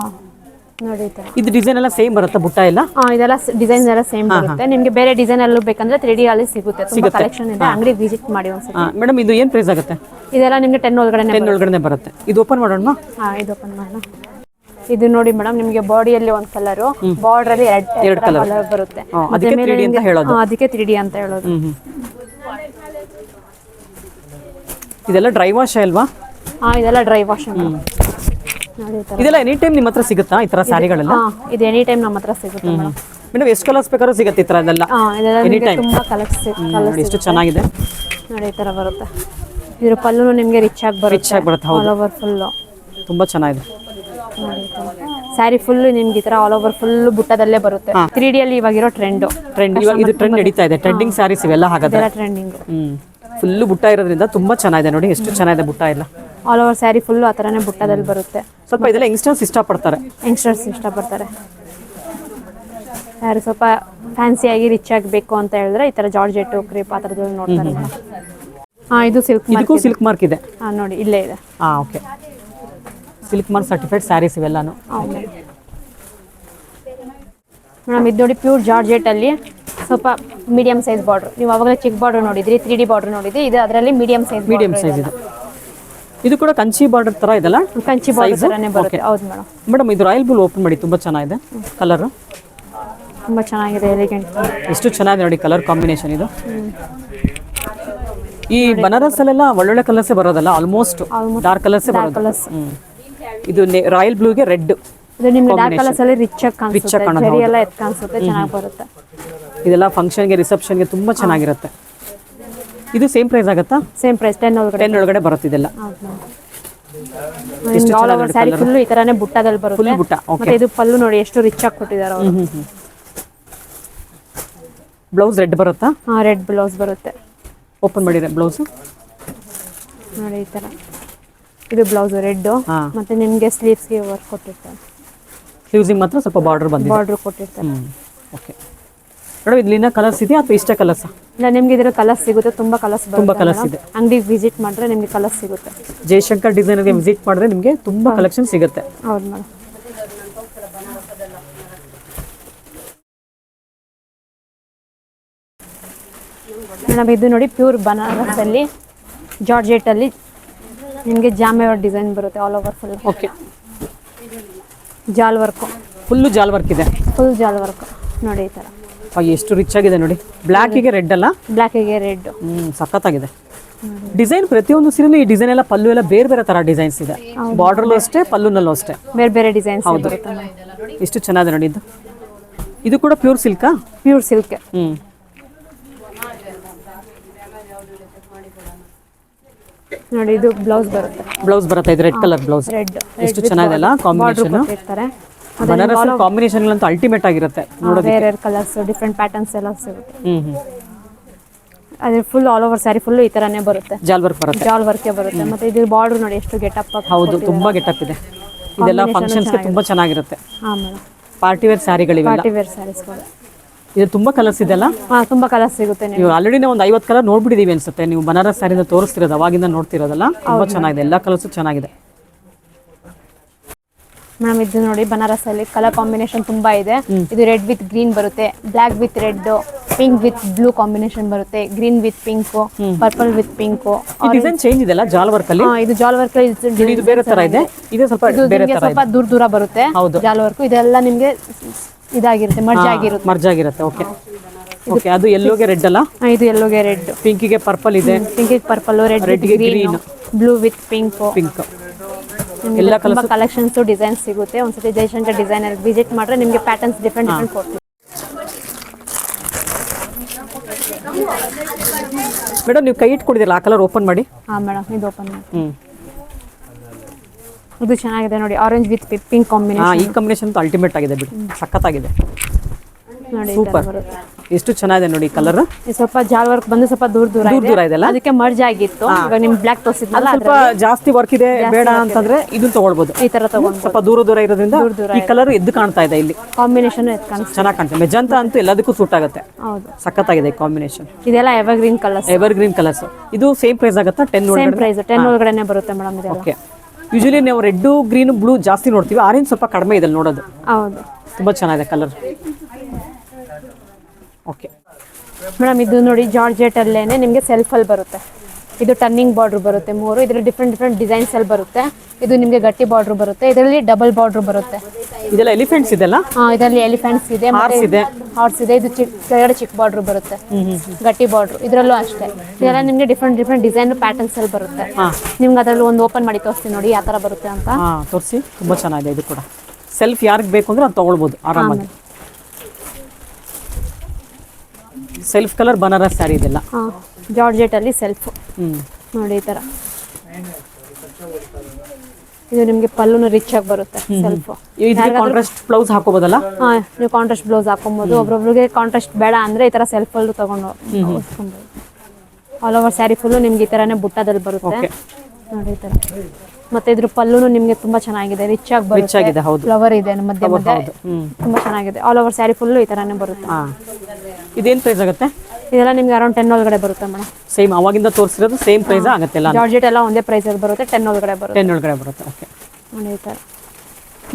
ನೋಡಿ ಈ ತರ ಇದು ಡಿಸೈನ್ ಎಲ್ಲ ಸೇಮ್ ಬರುತ್ತಾ ಬುಟ್ಟ ಎಲ್ಲ? ಹಾ ಇದೆಲ್ಲ ಡಿಸೈನ್ ಎಲ್ಲ ಸೇಮ್ ಬರುತ್ತೆ. ನಿಮ್ಗೆ ಬೇರೆ ಡಿಸೈನ್ ಅಲ್ಲೂ ಬೇಕಂದ್ರೆ ತ್ರೀ ಡಿ ಅಲ್ಲಿ ಸಿಗುತ್ತೆ. ತುಂಬಾ ಕಲೆಕ್ಷನ್ ಇದೆ. ಅಂಗಡಿ ವಿಸಿಟ್ ಮಾಡಿ ಒಂದ್ಸತಿ. ಮೇಡಮ್ ಇದು ಏನ್ ಪ್ರೈಸ್ ಆಗುತ್ತೆ? ಇದೆಲ್ಲ ನಿಮ್ಗೆ ಟೆನ್ ಒಳಗಡೆ ಟೆನ್ ಒಳಗಡೆ ಬರುತ್ತೆ. ಇದು ಓಪನ್ ಮಾಡೋಣ ಇದು ಓಪನ್ ಮಾಡೋಣ. ಇದು ನೋಡಿ ಮೇಡಮ್ ನಿಮ್ಗೆ ಬಾಡಿಯಲ್ಲಿ ಒಂದ್ ಕಲರ್ ಬಾರ್ಡರ್ ಅಲ್ಲಿ ಎರಡು ಎರಡು ಕಲರ್ ಬರುತ್ತೆ. ಹಾ, ಮತ್ತೆ ಅದಕ್ಕೆ ಮೇಲೆ 3D ಅಂತ ನಿಮ್ಗೆ- ಹೇಳೋದು. ಹಾ, ಅದಕ್ಕೆ ತ್ರೀ ಡಿ ಅಂತ ಹೇಳೋದು. ಹ್ಮ್ ಹ್ಮ್. ಇದೆಲ್ಲ ಡ್ರೈ ವಾಶ್ ಅಲ್ವಾ? ಹಾ ಇದೆಲ್ಲ ಡ್ರೈ ವಾಶ್ ಇದೆಲ್ಲ ಎನಿ ಟೈಮ್ ನಿಮ್ಮ ಹತ್ರ ಸಿಗುತ್ತಾ ಈ ತರ ಸ್ಯಾರಿಗಳೆಲ್ಲ ಹಾ ಇದು ಎನಿ ಟೈಮ್ ನಮ್ಮ ಹತ್ರ ಸಿಗುತ್ತೆ ಮೇಡಮ್. ಮೇಡಮ್ ಎಷ್ಟು ಕಲರ್ಸ್ ಬೇಕಾದ್ರೂ ಸಿಗುತ್ತೆ ಈ ತರ ಇದೆಲ್ಲ? ಹಾ ಇದೆಲ್ಲ ನಿಮಗೆ Anytime. ತುಂಬಾ ಕಲರ್ಸ್ ನೋಡಿ ಕಲರ್ಸ್ ಎಷ್ಟು ಚೆನ್ನಾಗಿದೆ. ನೋಡಿ ಈ ತರ ಬರುತ್ತೆ. ಇದ್ರ ಪಲ್ಲುನು ನಿಮಗೆ ರಿಚ್ ಆಗಿ ಬರುತ್ತೆ. ರಿಚ್ ಆಗಿ ಬರುತ್ತೆ ಹೌದು. ಆಲ್ ಓವರ್ ಫುಲ್ ತುಂಬಾ ಚೆನ್ನಾಗಿದೆ. ಸ್ಯಾರಿ ಫುಲ್ ನಿಮ್ಗೆ ಈ ತರ ಆಲ್ ಓವರ್ ಫುಲ್ ಬುಟ್ಟದಲ್ಲೇ ಬರುತ್ತೆ. ತ್ರೀ ಡಿ ಅಲ್ಲಿ ಇವಾಗಿರೋ ಟ್ರೆಂಡ್ ಟ್ರೆಂಡ್ ಇವಾಗ ಇದು ಟ್ರೆಂಡ್ ನಡೀತಾ ಇದೆ. ಟ್ರೆಂಡಿಂಗ್ ಸ್ಯಾರೀಸ್ ಇವೆಲ್ಲ ಹಾಗಾದ್ರೆ. ಇದೆಲ್ಲ ಟ್ರೆಂಡಿಂಗ್ ಹ್ಮ್. ಫುಲ್ಲು ಬುಟ್ಟ ಇರೋದ್ರಿಂದ ತುಂಬಾ ಚೆನ್ನಾಗಿದೆ ನೋಡಿ ಎಷ್ಟು ಚೆನ್ನಾಗಿದೆ ಬುಟ್ಟ ಎಲ್ಲ. ಆಲ್ ಓವರ್ ಸ್ಯಾರಿ ಫುಲ್ ಆ ಥರನೇ ಬುಟ್ಟದಲ್ಲಿ ಬರುತ್ತೆ. ಸ್ವಲ್ಪ ಇದೆಲ್ಲ ಯಂಗ್ಸ್ಟರ್ಸ್ ಇಷ್ಟಪಡ್ತಾರೆ. ಯಂಗ್ಸ್ಟರ್ಸ್ ಇಷ್ಟಪಡ್ತಾರೆ. ಯಾರು ಸ್ವಲ್ಪ ಫ್ಯಾನ್ಸಿಯಾಗಿ ರಿಚ್ ಆಗಬೇಕು ಅಂತ ಹೇಳಿದ್ರೆ ಈ ಥರ ಜಾರ್ಜೆಟ್ಟು ಕ್ರೀಪ್ ಆ ಥರದ್ದು ನೋಡ್ತಾರೆ. ಹಾಂ ಇದು ಸಿಲ್ಕ್ ಇದಕ್ಕೂ ಸಿಲ್ಕ್ ಮಾರ್ಕ್ ಇದೆ. ಹಾಂ ನೋಡಿ ಇಲ್ಲೇ ಇದೆ. ಹಾಂ okay silk mark certified saris ಇವೆಲ್ಲಾನು. Madam ಇದು ನೋಡಿ ಪ್ಯೂರ್ ಜಾರ್ಜೆಟಲ್ಲಿ ಸ್ವಲ್ಪ ಮೀಡಿಯಂ ಸೈಜ್ ಬಾರ್ಡ್ರ್ ನೀವು ಅವಾಗಲೇ ಚಿಕ್ಕ ಬಾರ್ಡ್ರ್ ನೋಡಿದ್ರಿ ತ್ರೀ ಡಿ ಬಾರ್ಡ್ರ್ ನೋಡಿದ್ರಿ ಇದು ಅದರಲ್ಲಿ ಮೀಡಿಯಂ ಸೈಜ್ ಮೀಡಿಯಂ ಸೈಜ್ ಇದೆ. ಇದು ಕೂಡ ಕಂಚಿ ಬಾರ್ಡರ್ ತರ ಇದೆಲ್ಲ ಕಂಚಿ ಬಾರ್ಡರ್ Size? ಬರುತ್ತೆ. ಹೌದು ಮೇಡಮ್. ಮೇಡಮ್ ಇದು ರಾಯಲ್ ಬ್ಲೂ ಓಪನ್ ಮಾಡಿ ತುಂಬಾ ಚೆನ್ನಾಗಿದೆ. ಕಲರ್ ತುಂಬಾ ಚೆನ್ನಾಗಿದೆ ಎಲಿಗೆಂಟ್ ಎಷ್ಟು ಚೆನ್ನಾಗಿದೆ ನೋಡಿ ಕಲರ್ ಕಾಂಬಿನೇಷನ್ ಇದು. ಈ ಬನಾರಸ್ ಅಲ್ಲೆಲ್ಲ ಒಳ್ಳೊಳ್ಳೆ ಕಲರ್ಸ್ ಬರೋದಲ್ಲ? ಆಲ್ಮೋಸ್ಟ್ ಡಾರ್ಕ್ ಕಲರ್ಸ್ ಬರೋದು. ಇದು ರಾಯಲ್ ಬ್ಲೂಗೆ ರೆಡ್ ಇದು ನಿಮ್ಗೆ ಡಾರ್ಕ್ ಕಲರ್ಸ್ ಅಲ್ಲಿ ರಿಚ್ ಆಗಿ ಕಾಣಿಸುತ್ತೆ. ಕಾಣಿಸುತ್ತೆ ಚೆನ್ನಾಗಿ ಬರುತ್ತೆ. ಇದೆಲ್ಲ ಫಂಕ್ಷನ್ಗೆ ರಿಸೆಪ್ಷನ್ಗೆ ತುಂಬಾ ಚೆನ್ನಾಗಿರುತ್ತೆ. ಇದು ಸೇಮ್ ಪ್ರೈಸ್ ಆಗುತ್ತಾ? ಸೇಮ್ ಪ್ರೈಸ್ ಟೆನ್ ಒಳಗಡೆ. ಟೆನ್ ಒಳಗಡೆ ಬರುತ್ತಿದೆಲ್ಲ ಸ್ಯಾರಿ ಫುಲ್ ಈ ತರಾನೇ ಬುಟ್ಟದಲ್ಲಿ ಬರುತ್ತೆ. ಫುಲ್ ಬುಟ್ಟ ಓಕೆ ಮತ್ತೆ ಇದು ಪಲ್ಲು ನೋಡಿ ಎಷ್ಟು ರಿಚ್ ಆಗಿ ಕೊಟ್ಟಿದ್ದಾರೆ ಅವರು. ಬ್ಲೌಸ್ ರೆಡ್ ಬರುತ್ತಾ? ಹಾ ರೆಡ್ ಬ್ಲೌಸ್ ಬರುತ್ತೆ. ಓಪನ್ ಮಾಡಿದ್ರೆ ಬ್ಲೌಸ್ ನೋಡಿ ಈ ತರ. ಇದು ಬ್ಲೌಸ್ ರೆಡ್. ಮತ್ತೆ ನಿಮ್ಗೆ ಸ್ಲೀವ್ಸ್ಗೆ ವರ್ಕ್ ಕೊಟ್ಟಿರ್ತಾರೆ. ಸ್ಲೀವ್ಸಿಗೆ ಮಾತ್ರ ಸ್ವಲ್ಪ ಬಾರ್ಡರ್ ಬಂದಿದೆ. ಬಾರ್ಡರ್ ಕೊಟ್ಟಿರ್ತಾರೆ. ಓಕೆ ಮೇಡಮ್ ಇಲ್ಲಿನ ಕಲರ್ಸ್ ಇದೆ ಅಥವಾ ಇಷ್ಟ ಕಲರ್ಸ್ ಇಲ್ಲ ನಿಮ್ಗೆ ಇದರ ಕಲರ್ ಸಿಗುತ್ತೆ ತುಂಬಾ ಕಲರ್ಸ್ ತುಂಬಾ ಕಲರ್ಸ್ ಇದೆ. ಅಂಗಡಿ ವಿಸಿಟ್ ಮಾಡಿದ್ರೆ ನಿಮ್ಗೆ ಕಲರ್ ಸಿಗುತ್ತೆ. ಜಯಶಂಕರ್ ಡಿಸೈನರ್ಗೆ ವಿಸಿಟ್ ಮಾಡಿದ್ರೆ ನಿಮಗೆ ತುಂಬಾ ಕಲೆಕ್ಷನ್ ಸಿಗುತ್ತೆ. ಹೌದು ಮೇಡಮ್. ಮೇಡಮ್ ಇದು ನೋಡಿ ಪ್ಯೂರ್ ಬನಾರಸ್ ಅಲ್ಲಿ ಜಾರ್ಜೆಟ್ ಅಲ್ಲಿ ನಿಮಗೆ ಜಾಮೆ ಡಿಸೈನ್ ಬರುತ್ತೆ all over full okay jaal work full jaal work ಇದೆ. ಫುಲ್ ಜಾಲ್ ವರ್ಕ್ ನೋಡಿ ಈ ಥರ ಅವಾಗ ಎಷ್ಟು ರಿಚ್ ಆಗಿದೆ ನೋಡಿ. ಬ್ಲ್ಯಾಕಿಗೆ ರೆಡ್ ಅಲ್ಲ? ಬ್ಲ್ಯಾಕಿಗೆ ರೆಡ್ ಹ್ಮ್ ಸಖತ್ತಾಗಿದೆ. ಡಿಸೈನ್ ಪ್ರತಿಯೊಂದು ಸೀರೆಲಿ ಈ ಡಿಸೈನ್ ಎಲ್ಲ ಪಲ್ಲು ಎಲ್ಲ ಬೇರೆ ಬೇರೆ ತರ ಡಿಸೈನ್ಸ್ ಇದೆ. ಬಾರ್ಡರ್ ಅಷ್ಟೇ ಪಲ್ಲುನಲ್ಲೂ ಅಷ್ಟೇ. ಬೇರೆ ಬೇರೆ ಡಿಸೈನ್ಸ್ ಹೌದು. ಎಷ್ಟು ಚೆನ್ನಾಗಿದೆ ನೋಡಿ ಇದು. ಇದು ಕೂಡ ಪ್ಯೂರ್ ಸಿಲ್ಕಾ ಪ್ಯೂರ್ ಸಿಲ್ಕ್ ಹ್ಮ್. ನೋಡಿ ಇದು ಬ್ಲೌಸ್ ಬರುತ್ತೆ. ಬ್ಲೌಸ್ ಬರುತ್ತೆ ಇದು ರೆಡ್ ಕಲರ್ ಬ್ಲೌಸ್ ರೆಡ್ ಎಷ್ಟು ಚೆನ್ನಾಗಿದೆ ಅಲ್ಲ ಕಾಂಬಿನೇಷನ್ ಬನಾರಸ್ ಕಾಂಬಿನೇಷನ್ ಅಂತೂ ಅಲ್ಟಿಮೇಟ್ ಆಗಿರುತ್ತೆ ಬೇರೆ ಕಲರ್ಸ್ ಡಿಫ್ರೆಂಟ್ ಪ್ಯಾಟರ್ನ್ಸ್ ಎಲ್ಲ ಸಿಗುತ್ತೆ. ಹ್ಮ್ ಹ್ಮ್. ಅದ್ರ full all over sari full ಈ ತರನೇ ಬರುತ್ತೆ. ಜಾಲ್ ವರ್ಕ್ ಬರುತ್ತೆ. ಜಾಲ್ ವರ್ಕೆ ಬರುತ್ತೆ. ಮತ್ತೆ ಇದು ಬಾರ್ಡರ್ ನೋಡಿ ಎಷ್ಟು ಗೆಟಪ್ ಹೌದು ತುಂಬಾ ಗೆಟಪ್ ಇದೆ. ಇದೆಲ್ಲ ಫಂಕ್ಷನ್ಸ್ಗೆ ತುಂಬಾ ಚೆನ್ನಾಗಿರುತ್ತೆ. ಹಾ ಮೇಡಮ್ ಪಾರ್ಟಿ ವೇರ್ ಸ್ಯಾರಿಗಳಿವೆ ಪಾರ್ಟಿ ವೇರ್ ಸ್ಯಾರೀಸ್ಗಳು ಇದು ತುಂಬಾ ಕಲರ್ಸ್ ಇದೆಲ್ಲ ಹಾ ತುಂಬಾ ಕಲರ್ಸ್ ಸಿಗುತ್ತೆ ನೀವು ನೀವು ಆಲ್ರೆಡಿ ಒಂದು ಐವತ್ತು ಕಲರ್ ನೋಡ್ಬಿಟ್ಟಿದೀವಿ ಅನ್ಸುತ್ತೆ. ನೀವು ಬನಾರಸ್ ಸ್ಯಾರಿನ ತೋರಿಸ್ತಿರೋದು ಅವಾಗಿಂದ ನೋಡ್ತಿರೋದಲ್ಲ ತುಂಬಾ ಚೆನ್ನಾಗಿದೆ. ಎಲ್ಲ ಕಲರ್ಸ್ ಚೆನ್ನಾಗಿದೆ. ಮೇಡಮ್ ಇದು ನೋಡಿ ಬನಾರಸ್ ಅಲ್ಲಿ ಕಲರ್ ಕಾಂಬಿನೇಷನ್ ತುಂಬಾ ಇದೆ. ಇದು ರೆಡ್ ವಿತ್ ಗ್ರೀನ್ ಬರುತ್ತೆ. Black with red pink with blue combination ಬರುತ್ತೆ. Green with pink purple with pink. Design change ಇದೆಲ್ಲ ಜಾಲ್ ವರ್ಕ್ ಅಲ್ಲಿ? ಇದು ಜಾಲ್ ವರ್ಕ್ ಇದು ಬೇರೆ ತರ ಇದೆ. ಇದು ಸ್ವಲ್ಪ ಸ್ವಲ್ಪ ದೂರ ದೂರ ಬರುತ್ತೆ. ಜಾಲ್ ವರ್ಕ್ ಇದೆಲ್ಲ ನಿಮ್ಗೆ ಇದಾಗಿರುತ್ತೆ ಮರ್ಜ್ ಆಗಿರುತ್ತೆ. ಮರ್ಜ್ ಆಗಿರುತ್ತೆ. ಓಕೆ ಓಕೆ ಅದು ಎಲ್ಲೋಗೆ ರೆಡ್ ಅಲ್ಲ? ಇದು ಎಲ್ಲೋಗೆ ರೆಡ್ ಪಿಂಕಿಗೆ ಪರ್ಪಲ್ ಇದೆ. Pink purple red red green. Blue with pink pink ಎಲ್ಲ ಕಲೆಕ್ಷನ್ಸ್ ಡಿಸೈನ್ ಸಿಗುತ್ತೆ. ಒಂದ್ಸತಿ ಜಯಶಂಕರ್ ಡಿಸೈನ್ ಅಲ್ಲಿ ವಿಸಿಟ್ ಮಾಡಿದ್ರೆ ನಿಮಗೆ ಪ್ಯಾಟರ್ನ್ಸ್ ಡಿಫ್ರೆಂಟ್ ಡಿಫ್ರೆಂಟ್ ಕೊಡ್ತೀವಿ. ಮೇಡಮ್ ನೀವು ಕೈ ಇಟ್ಕೊಂಡಿದ್ದೀರಲ್ಲ ಆ ಕಲರ್ ಓಪನ್ ಮಾಡಿ? ಹಾ ಮೇಡಮ್ ಇದು ಓಪನ್ ಮಾಡಿ. ಇದು ಚೆನ್ನಾಗಿದೆ ನೋಡಿ orange with pink combination combination ಈ ಕಾಂಬಿನೇಷನ್ ಅಲ್ಟಿಮೇಟ್ ಆಗಿದೆ ಬಿಡಿ. ಸಖತ್ತಾಗಿದೆ. ನೋಡಿ ಸೂಪರ್ ಎಷ್ಟು ಚೆನ್ನಾಗಿದೆ ನೋಡಿ ಕಲರ್. ಇದು ಸ್ವಲ್ಪ ಜಾಲ್ ವರ್ಕ್ ಬಂದು ಸ್ವಲ್ಪ ದೂರ ದೂರ ದೂರ ಇದೆ. ದೂರ ಇದೆಲ್ಲ ಅದಕ್ಕೆ ಮರ್ಜ್ ಆಗಿತ್ತು. ಇವಾಗ ನಿಮ್ ಬ್ಲಾಕ್ ತೋರಿಸಿದ್ನಲ್ಲ ಸ್ವಲ್ಪ ಜಾಸ್ತಿ ವರ್ಕ್ ಇದೆ ಬೇಡ ಅಂತಂದ್ರೆ ಇದನ್ನ ತಗೊಳ್ಬಹುದು ಈ ತರ ತಗೊಂಡು ಸ್ವಲ್ಪ ದೂರ ದೂರ ಇರೋದ್ರಿಂದ ಈ ಕಲರ್ ಎದ್ದು ಕಾಣ್ತಾ ಇದೆ ಇಲ್ಲಿ. ಕಾಂಬಿನೇಷನ್ ಚೆನ್ನಾಗಿ ಕಾಣ್ತದೆ ಮೆಜಂತ ಅಂತೂ ಎಲ್ಲದಕ್ಕೂ ಸೂಟ್ ಆಗುತ್ತೆ. ಹೌದು. ಸಖತ್ತಾಗಿದೆ ಕಾಂಬಿನೇಷನ್ ಇದೆಲ್ಲ evergreen colours evergreen colours ಇದು ಸೇಮ್ ಪ್ರೈಸ್ ಆಗುತ್ತಾ? ಟೆನ್ ಸೇಮ್ ಒಳಗಡೆ ಪ್ರೈಸ್ ಟೆನ್ ಒಳಗಡೆನೆ ಬರುತ್ತೆ ಮೇಡಮ್ ಓಕೆ ಯೂಶಲಿ ನಾವು ರೆಡ್ ಗ್ರೀನ್ ಬ್ಲೂ ಜಾಸ್ತಿ ನೋಡ್ತೀವಿ. ಆರೆಂಜ್ ಸ್ವಲ್ಪ ಕಡಿಮೆ ಇದೆ ನೋಡೋದು. ಹೌದು. ತುಂಬಾ ಚೆನ್ನಾಗಿದೆ ಕಲರ್ ಓಕೆ ಮೇಡಮ್ ಇದು ನೋಡಿ ಜಾರ್ಜೆಟ್ ಅಲ್ಲೇನೆ ನಿಮಗೆ ಸೆಲ್ಫ್ ಅಲ್ಲಿ ಬರುತ್ತೆ. ಇದು ಟರ್ನಿಂಗ್ ಬಾರ್ಡ್ರ್ ಬರುತ್ತೆ ಮೂರು ಇದರಲ್ಲಿ ಡಿಫ್ರೆಂಟ್ ಡಿಫ್ರೆಂಟ್ ಡಿಸೈನ್ಸ್ ಅಲ್ಲಿ ಬರುತ್ತೆ. ಇದು ನಿಮಗೆ ಗಟ್ಟಿ ಬಾರ್ಡ್ರ್ ಬರುತ್ತೆ ಇದರಲ್ಲಿ ಡಬಲ್ ಬಾರ್ಡ್ರ್ ಬರುತ್ತೆ. ಇದೆಲ್ಲ ಎಲಿಫೆಂಟ್ಸ್ ಇದೆಲ್ಲ ಆ, ಇದರಲ್ಲಿ ಎಲಿಫೆಂಟ್ಸ್ ಇದೆ ಹಾರ್ಸ್ ಇದೆ. ಹಾರ್ಸ್ ಇದೆ ಇದು ಚಿಕ್ಕ ಕೆಳಗಡೆ ಚಿಕ್ಕ ಬಾರ್ಡ್ರ್ ಬರುತ್ತೆ. ಗಟ್ಟಿ ಬಾರ್ಡ್ರ್ ಇದರಲ್ಲೂ ಅಷ್ಟೇ. ಇದೆಲ್ಲ ನಿಮಗೆ ಡಿಫ್ರೆಂಟ್ ಡಿಫ್ರೆಂಟ್ ಡಿಸೈನ್ ಪ್ಯಾಟರ್ನ್ಸ್ ಅಲ್ಲಿ ಬರುತ್ತೆ. ಹಾ. ನಿಮ್ಗೆ ಅದರಲ್ಲಿ ಒಂದು ಓಪನ್ ಮಾಡಿ ತೋರಿಸ್ತೀನಿ ನೋಡಿ ಯಾವ ತರ ಬರುತ್ತೆ ಅಂತ. ಹಾ ತೋರಿಸಿ. ತುಂಬಾ ಚೆನ್ನಾಗಿದೆ ಇದು ಕೂಡ. ಸೆಲ್ಫ್ ಯಾರಿಗೆ ಬೇಕು ಅಂದ್ರೆ ಅದು ತಗೊಳ್ಬೋದು ಆರಾಮಾಗಿ. ಸೆಲ್ಫ್ ಕಲರ್ ಬನಾರಸ್ ಸ್ಯಾರಿ ಇದೆಲ್ಲ. ಜಾರ್ಜೆಟ್ ಅಲ್ಲಿ ಸೆಲ್ಫ್ ನೋಡಿ ಈ ತರ. ಇದು ನಿಮಗೆ ಪಲ್ಲುನು ರಿಚ್ ಆಗಿ ಬರುತ್ತೆ ಸೆಲ್ಫ್ ಕಾಂಟ್ರಾಸ್ಟ್ ಬ್ಲೌಸ್ ಹಾಕೋಬೋದಲ್ಲ ಹಾ ನೀವು ಕಾಂಟ್ರಾಸ್ಟ್ ಬ್ಲೌಸ್ ಹಾಕೋಬಹುದು ಒಬ್ರೊಬ್ರಿಗೆ ಕಾಂಟ್ರಾಸ್ಟ್ ಬೇಡ ಅಂದ್ರೆ ಈ ತರ ಸೆಲ್ಫ್ ಅಲ್ಲೂ ತಗೊಂಡು ಆಲ್ ಓವರ್ ಸ್ಯಾರಿ ಫುಲ್ಲು ನಿಮ್ಗೆ ಈ ತರನೇ ಬುಟ್ಟದಲ್ಲಿ ಬರುತ್ತೆ. ನೋಡಿ ಈ ತರ. ಮತ್ತೆ ಇದ್ರ ಪಲ್ಲುನು ನಿಮ್ಗೆ ತುಂಬಾ ಚೆನ್ನಾಗಿದೆ ರಿಚ್ ಆಗಿ ಬರುತ್ತೆ. ಫ್ಲವರ್ ಇದೆ ಮಧ್ಯ ಮಧ್ಯ. ತುಂಬಾ ಚೆನ್ನಾಗಿದೆ. ಆಲ್ ಓವರ್ ಸ್ಯಾರಿ ಫುಲ್ ಈ ತರನೇ ಬರುತ್ತೆ. ಇದೇನ್ ಪ್ರೈಸ್ ಆಗುತ್ತೆ? ಇದೆಲ್ಲ ನಿಮ್ಗೆ ಅರೌಂಡ್ ಟೆನ್ ಒಳಗಡೆ ಬರುತ್ತೆ ಮೇಡಮ್. ಸೇಮ್ ಅವಾಗಿಂದ ತೋರಿಸಿರೋದು ಸೇಮ್ ಪ್ರೈಸ್ ಆಗುತ್ತೆ ಎಲ್ಲ ಜಾರ್ಜೆಟ್ ಎಲ್ಲ ಒಂದೇ ಪ್ರೈಸ್ ಅಲ್ಲಿ ಬರುತ್ತೆ ಟೆನ್ ಒಳಗಡೆ ಬರುತ್ತೆ. ಟೆನ್ ಒಳಗಡೆ ಬರುತ್ತೆ ಓಕೆ ನೋಡಿ ತರ.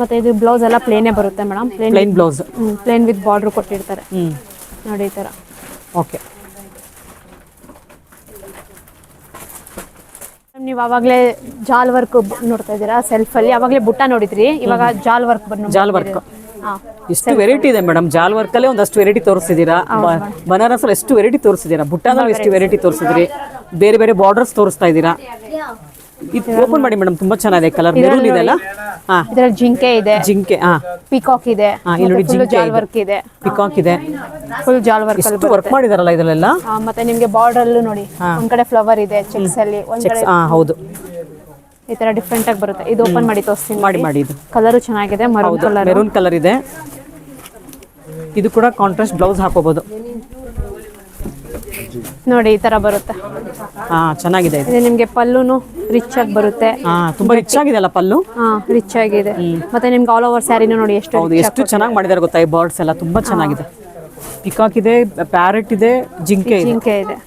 ಮತ್ತೆ ಇದು ಬ್ಲೌಸ್ ಎಲ್ಲ ಪ್ಲೇನೇ ಬರುತ್ತೆ madam. Plain plain blouse plain with border ಕೊಟ್ಟಿರ್ತಾರೆ. ನೋಡಿ ಈ ತರ. ಓಕೆ ನೀವು ಅವಾಗಲೇ ಜಾಲ್ ವರ್ಕ್ ನೋಡ್ತಾ ಇದ್ದೀರಾ? ಸೆಲ್ಫಲ್ಲಿ ಅವಾಗಲೇ ಬುಟ್ಟ ನೋಡಿದ್ರಿ. ಇವಾಗ ಜಾಲ್ ವರ್ಕ್ ಬಂದು ಜಾಲ್ ವರ್ಕ್ ಎಷ್ಟು ವೆರೈಟಿ ಇದೆ ಮೇಡಮ್ ಜಾಲ್ ವರ್ಕ್ ಅಲ್ಲೇ ಒಂದಷ್ಟು ವೆರೈಟಿ ತೋರಿಸಿದೀರಾ ಬನಾರಸ್ ಅಲ್ಲಿ ಎಷ್ಟು ವೆರೈಟಿ ತೋರಿಸಿದೀರಾ ಬುಟ್ಟಾದಲ್ಲಿ ಎಷ್ಟು ವೆರೈಟಿ ತೋರಿಸಿದ್ರಿ? ಬೇರೆ ಬೇರೆ ಬಾರ್ಡರ್ಸ್ ತೋರಿಸ್ತಾ ಇದ್ದೀರಾ? ಇದು ಓಪನ್ ಮಾಡಿ ಮೇಡಮ್ ತುಂಬಾ ಚೆನ್ನಾಗಿದೆ ಕಲರ್ ಮೆರೂನ್ ಇದೆ ಅಲ್ಲ ಜಿಂಕೆ ಇದೆ. ಜಿಂಕೆ ಹಾ. ಪಿಕಾಕ್ ಇದೆ. ಇಲ್ಲಿ ನೋಡಿ ಫುಲ್ ಜಿಂಕೆ ಜಾಲ್ ಇದೆ. ವರ್ಕ್ ಇದೆ. ಪಿಕಾಕ್ ಇದೆ. ಫುಲ್ ಜಾಲ್ ವರ್ಕ್ ಅಲ್ಲಿ ಎಷ್ಟು ವರ್ಕ್ ಮಾಡಿದಾರಲ್ಲ ಇದರಲ್ಲೆಲ್ಲ? ಮತ್ತೆ ನಿಮ್ಗೆ ಬಾರ್ಡರ್ ಅಲ್ಲೂ ನೋಡಿ. ಒಂದ್ ಕಡೆ ಫ್ಲವರ್ ಇದೆ ಚೆಕ್ಸ್ ಅಲ್ಲಿ ಒಂದ್ ಕಡೆ ಹೌದು. ಈ ತರ ಡಿಫ್ರೆಂಟ್ ಆಗಿ ಬರುತ್ತೆ. ಇದು ಓಪನ್ ಮಾಡಿ ತೋರಿಸ್ತೀನಿ ಮಾಡಿ ಮಾಡಿ ಇದು. ಕಲರು ಚೆನ್ನಾಗಿದೆ ಮರೂನ್ ಕಲರ್ ಮೆರೂನ್ ಕಲರ್ ಇದೆ. ಇದು ಕೂಡ ಕಾಂಟ್ರಾಸ್ಟ್ ಬ್ಲೌಸ್ ಹಾಕೋಬಹುದು ನೋಡಿ ಈ ತರ ಬರುತ್ತೆ. ಹಾ ಚೆನ್ನಾಗಿದೆ ಇದು. ನಿಮಗೆ ಪಲ್ಲುನು ರಿಚ್ ಆಗಿ ಬರುತ್ತೆ. ಹಾ ತುಂಬಾ ರಿಚ್ ಆಗಿದೆ ಅಲ್ಲ ಪಲ್ಲು? ಹಾ ರಿಚ್ ಆಗಿದೆ. ಮತ್ತೆ ನಿಮ್ಗೆ ಆಲ್ ಓವರ್ ಸ್ಯಾರಿನೂ ನೋಡಿ ಎಷ್ಟು ಹೌದು ಎಷ್ಟು ಚೆನ್ನಾಗಿ ಮಾಡಿದಾರೆ ಗೊತ್ತಾ ಈ ಬರ್ಡ್ಸ್ ಎಲ್ಲ? ತುಂಬಾ ಚೆನ್ನಾಗಿದೆ. ಪಿಕಾಕ್ ಇದೆ ಪ್ಯಾರೆಟ್ ಇದೆ ಜಿಂಕೆ ಇದೆ. ಜಿಂಕೆ ಇದೆ.